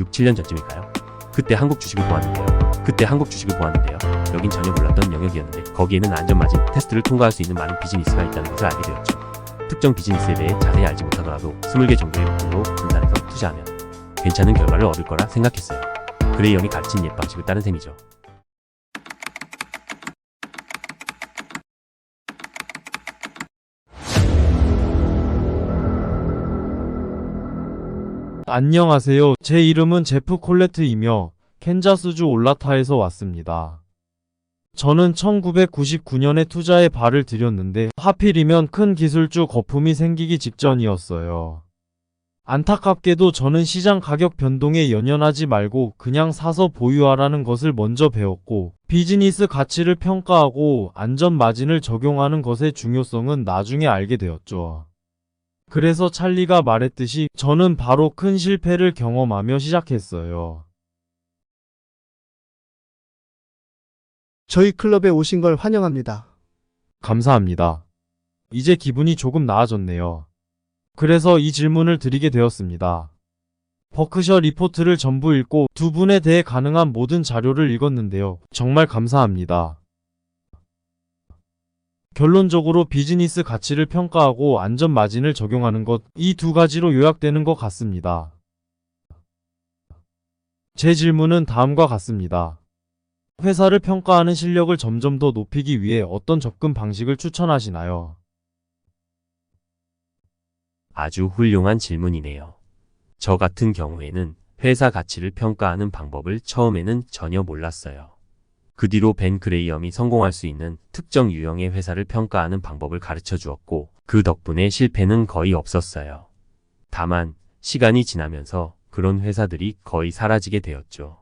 6, 7년 전쯤일까요? 그때 한국 주식을 보았는데요. 그때 한국 주식을 보았는데요. 여긴 전혀 몰랐던 영역이었는데 거기에는 안전마진 테스트를 통과할 수 있는 많은 비즈니스가 있다는 것을 알게 되었죠. 특정 비즈니스에 대해 자세히 알지 못하더라도 20개 정도의 목표로 분산해서 투자하면 괜찮은 결과를 얻을 거라 생각했어요. 그레이 형이 가르친 옛 방식을 따른 셈이죠. 안녕하세요. 제 이름은 제프 콜레트이며 캔자스주 올라타에서 왔습니다. 저는 1999년에 투자에 발을 들였는데 하필이면 큰 기술주 거품이 생기기 직전이었어요. 안타깝게도 저는 시장 가격 변동에 연연하지 말고 그냥 사서 보유하라는 것을 먼저 배웠고 비즈니스 가치를 평가하고 안전 마진을 적용하는 것의 중요성은 나중에 알게 되었죠. 그래서 찰리가 말했듯이 저는 바로 큰 실패를 경험하며 시작했어요. 저희 클럽에 오신 걸 환영합니다. 감사합니다. 이제 기분이 조금 나아졌네요. 그래서 이 질문을 드리게 되었습니다. 버크셔 리포트를 전부 읽고 두 분에 대해 가능한 모든 자료를 읽었는데요. 정말 감사합니다. 결론적으로 비즈니스 가치를 평가하고 안전 마진을 적용하는 것, 이 두 가지로 요약되는 것 같습니다. 제 질문은 다음과 같습니다. 회사를 평가하는 실력을 점점 더 높이기 위해 어떤 접근 방식을 추천하시나요? 아주 훌륭한 질문이네요. 저 같은 경우에는 회사 가치를 평가하는 방법을 처음에는 전혀 몰랐어요. 그 뒤로 벤 그레이엄이 성공할 수 있는 특정 유형의 회사를 평가하는 방법을 가르쳐 주었고, 그 덕분에 실패는 거의 없었어요. 다만, 시간이 지나면서 그런 회사들이 거의 사라지게 되었죠.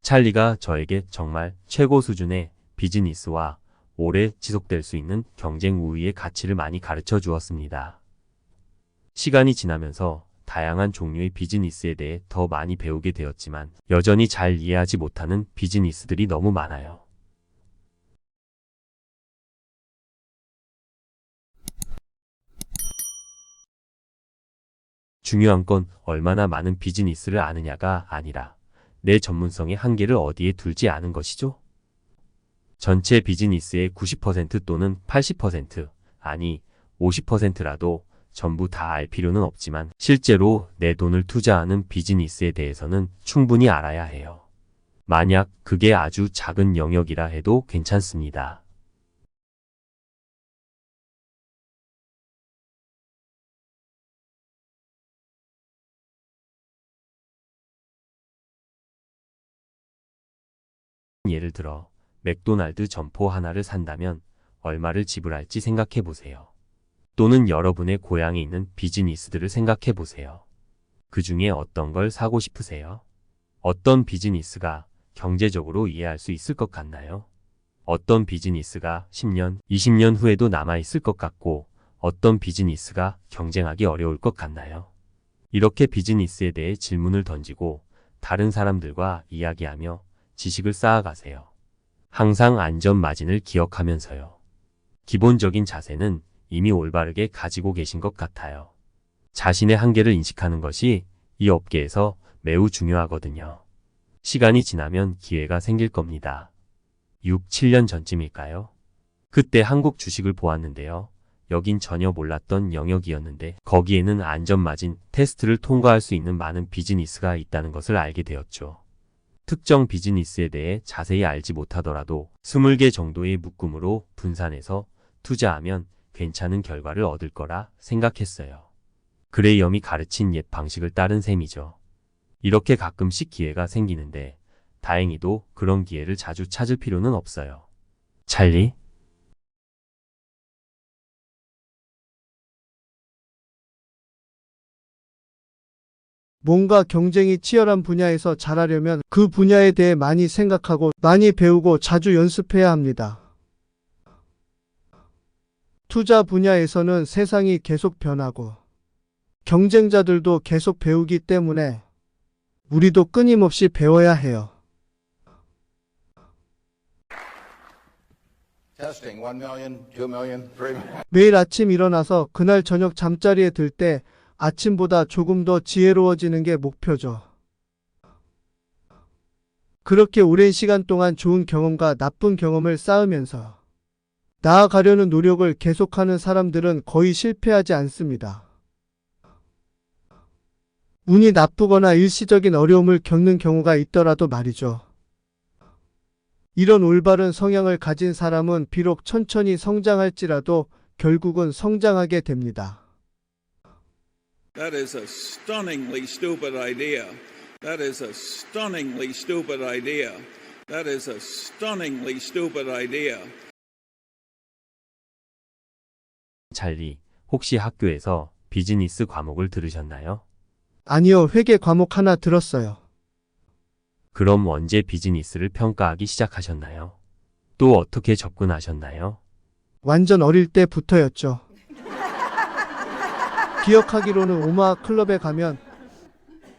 찰리가 저에게 정말 최고 수준의 비즈니스와 오래 지속될 수 있는 경쟁 우위의 가치를 많이 가르쳐 주었습니다. 시간이 지나면서 다양한 종류의 비즈니스에 대해 더 많이 배우게 되었지만 여전히 잘 이해하지 못하는 비즈니스들이 너무 많아요. 중요한 건 얼마나 많은 비즈니스를 아느냐가 아니라 내 전문성의 한계를 어디에 둘지 아는 것이죠. 전체 비즈니스의 90% 또는 80% 아니 50%라도 전부 다 알 필요는 없지만 실제로 내 돈을 투자하는 비즈니스에 대해서는 충분히 알아야 해요. 만약 그게 아주 작은 영역이라 해도 괜찮습니다. 예를 들어 맥도날드 점포 하나를 산다면 얼마를 지불할지 생각해 보세요. 또는 여러분의 고향에 있는 비즈니스들을 생각해 보세요. 그 중에 어떤 걸 사고 싶으세요? 어떤 비즈니스가 경제적으로 이해할 수 있을 것 같나요? 어떤 비즈니스가 10년, 20년 후에도 남아 있을 것 같고 어떤 비즈니스가 경쟁하기 어려울 것 같나요? 이렇게 비즈니스에 대해 질문을 던지고 다른 사람들과 이야기하며 지식을 쌓아가세요. 항상 안전 마진을 기억하면서요. 기본적인 자세는 이미 올바르게 가지고 계신 것 같아요. 자신의 한계를 인식하는 것이 이 업계에서 매우 중요하거든요. 시간이 지나면 기회가 생길 겁니다. 6, 7년 전쯤일까요? 그때 한국 주식을 보았는데요. 여긴 전혀 몰랐던 영역이었는데 거기에는 안전마진 테스트를 통과할 수 있는 많은 비즈니스가 있다는 것을 알게 되었죠. 특정 비즈니스에 대해 자세히 알지 못하더라도 20개 정도의 묶음으로 분산해서 투자하면 괜찮은 결과를 얻을 거라 생각했어요. 그레이엄이 가르친 옛 방식을 따른 셈이죠. 이렇게 가끔씩 기회가 생기는데 다행히도 그런 기회를 자주 찾을 필요는 없어요. 찰리? 뭔가 경쟁이 치열한 분야에서 잘하려면 그 분야에 대해 많이 생각하고 많이 배우고 자주 연습해야 합니다. 투자 분야에서는 세상이 계속 변하고 경쟁자들도 계속 배우기 때문에 우리도 끊임없이 배워야 해요. Testing, 1 million, 2 million, 3 million. 매일 아침 일어나서 그날 저녁 잠자리에 들 때 아침보다 조금 더 지혜로워지는 게 목표죠. 그렇게 오랜 시간 동안 좋은 경험과 나쁜 경험을 쌓으면서 나아가려는 노력을 계속하는 사람들은 거의 실패하지 않습니다. 운이 나쁘거나 일시적인 어려움을 겪는 경우가 있더라도 말이죠. 이런 올바른 성향을 가진 사람은 비록 천천히 성장할지라도 결국은 성장하게 됩니다. That is a stunningly stupid idea. That is a stunningly stupid idea. That is a stunningly stupid idea. 찰리, 혹시 학교에서 비즈니스 과목을 들으셨나요? 아니요, 회계 과목 하나 들었어요. 그럼 언제 비즈니스를 평가하기 시작하셨나요? 또 어떻게 접근하셨나요? 완전 어릴 때부터였죠. 기억하기로는 오마하 클럽에 가면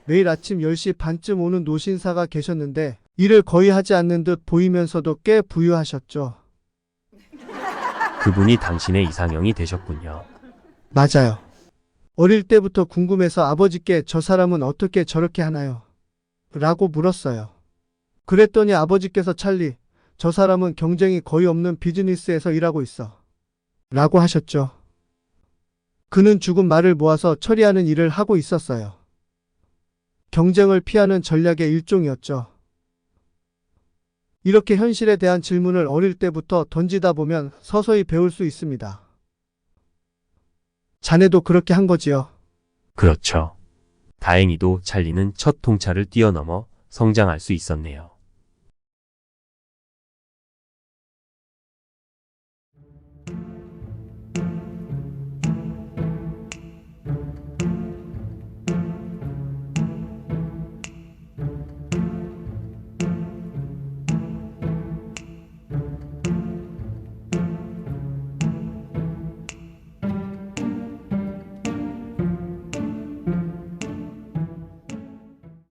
매일 아침 10시 반쯤 오는 노신사가 계셨는데 일을 거의 하지 않는 듯 보이면서도 꽤 부유하셨죠. 그분이 당신의 이상형이 되셨군요. 맞아요. 어릴 때부터 궁금해서 아버지께 저 사람은 어떻게 저렇게 하나요? 라고 물었어요. 그랬더니 아버지께서 찰리, 저 사람은 경쟁이 거의 없는 비즈니스에서 일하고 있어. 라고 하셨죠. 그는 죽은 말을 모아서 처리하는 일을 하고 있었어요. 경쟁을 피하는 전략의 일종이었죠. 이렇게 현실에 대한 질문을 어릴 때부터 던지다 보면 서서히 배울 수 있습니다. 자네도 그렇게 한 거지요. 그렇죠. 다행히도 찰리는 첫 통찰을 뛰어넘어 성장할 수 있었네요.